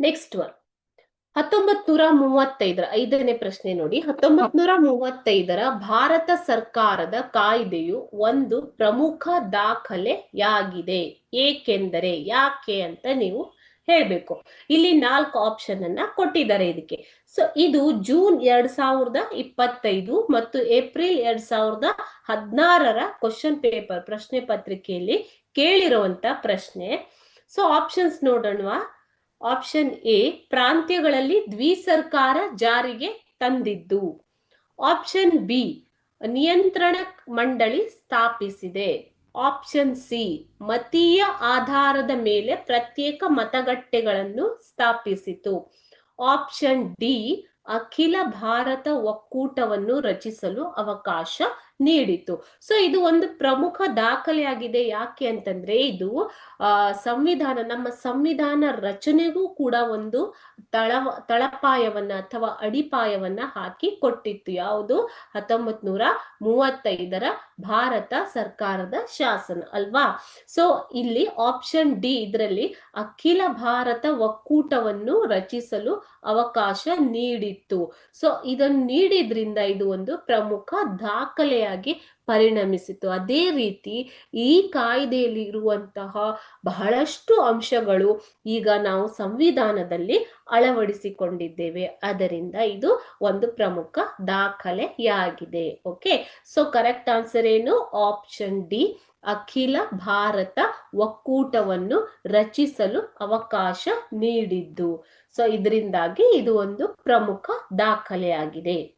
Next one ಹತ್ತೊಂಬತ್ ನೂರ ಮೂವತ್ತೈದರ ಐದನೇ ಪ್ರಶ್ನೆ ನೋಡಿ. ಹತ್ತೊಂಬತ್ ನೂರ ಮೂವತ್ತೈದರ ಭಾರತ ಸರ್ಕಾರದ ಕಾಯ್ದೆಯು ಒಂದು ಪ್ರಮುಖ ದಾಖಲೆಯಾಗಿದೆ. ಏಕೆಂದರೆ ಯಾಕೆ ಅಂತ ನೀವು ಹೇಳ್ಬೇಕು. ಇಲ್ಲಿ ನಾಲ್ಕು ಆಪ್ಷನ್ ಅನ್ನ ಕೊಟ್ಟಿದ್ದಾರೆ ಇದಕ್ಕೆ. ಸೊ ಇದು ಜೂನ್ ಎರಡ್ ಸಾವಿರದ ಇಪ್ಪತ್ತೈದು ಮತ್ತು ಏಪ್ರಿಲ್ ಎರಡ್ ಸಾವಿರದ ಹದಿನಾರರ ಕ್ವಶನ್ ಪೇಪರ್ ಪ್ರಶ್ನೆ ಪತ್ರಿಕೆಯಲ್ಲಿ ಕೇಳಿರುವಂತ ಪ್ರಶ್ನೆ. ಸೊ ಆಪ್ಷನ್ಸ್ ನೋಡೋಣ ಆಪ್ಷನ್ ಎ ಪ್ರಾಂತ್ಯಗಳಲ್ಲಿ ದ್ವಿಸರ್ಕಾರ ಜಾರಿಗೆ ತಂದಿದ್ದು. ಆಪ್ಷನ್ ಬಿ ನಿಯಂತ್ರಣ ಮಂಡಳಿ ಸ್ಥಾಪಿಸಿದೆ. ಆಪ್ಷನ್ ಸಿ ಮತೀಯ ಆಧಾರದ ಮೇಲೆ ಪ್ರತ್ಯೇಕ ಮತಗಟ್ಟೆಗಳನ್ನು ಸ್ಥಾಪಿಸಿತು. ಆಪ್ಷನ್ ಡಿ ಅಖಿಲ ಭಾರತ ಒಕ್ಕೂಟವನ್ನು ರಚಿಸಲು ಅವಕಾಶ ನೀಡಿತು. ಸೊ ಇದು ಒಂದು ಪ್ರಮುಖ ದಾಖಲೆಯಾಗಿದೆ. ಯಾಕೆ ಅಂತಂದ್ರೆ, ಇದು ಸಂವಿಧಾನ, ನಮ್ಮ ಸಂವಿಧಾನ ರಚನೆಗೂ ಕೂಡ ಒಂದು ತಳ, ತಳಪಾಯವನ್ನ ಅಥವಾ ಅಡಿಪಾಯವನ್ನ ಹಾಕಿ ಕೊಟ್ಟಿತ್ತು. ಯಾವುದು? ಹತ್ತೊಂಬತ್ ನೂರ ಮೂವತ್ತೈದರ ಭಾರತ ಸರ್ಕಾರದ ಶಾಸನ, ಅಲ್ವಾ? ಸೊ ಇಲ್ಲಿ ಆಪ್ಷನ್ ಡಿ ಇದರಲ್ಲಿ ಅಖಿಲ ಭಾರತ ಒಕ್ಕೂಟವನ್ನು ರಚಿಸಲು ಅವಕಾಶ ನೀಡಿತ್ತು. ಸೊ ಇದನ್ನು ನೀಡಿದ್ರಿಂದ ಇದು ಒಂದು ಪ್ರಮುಖ ದಾಖಲೆಯಾಗಿ ಪರಿಣಮಿಸಿತು. ಅದೇ ರೀತಿ ಈ ಕಾಯ್ದೆಯಲ್ಲಿ ಇರುವಂತಹ ಬಹಳಷ್ಟು ಅಂಶಗಳು ಈಗ ನಾವು ಸಂವಿಧಾನದಲ್ಲಿ ಅಳವಡಿಸಿಕೊಂಡಿದ್ದೇವೆ. ಅದರಿಂದ ಇದು ಒಂದು ಪ್ರಮುಖ ದಾಖಲೆಯಾಗಿದೆ. ಓಕೆ? ಸೊ ಕರೆಕ್ಟ್ ಆನ್ಸರ್ ಏನು? ಆಪ್ಷನ್ ಡಿ ಅಖಿಲ ಭಾರತ ಒಕ್ಕೂಟವನ್ನು ರಚಿಸಲು ಅವಕಾಶ ನೀಡಿದ್ದು. ಸೊ ಇದರಿಂದಾಗಿ ಇದು ಒಂದು ಪ್ರಮುಖ ದಾಖಲೆಯಾಗಿದೆ.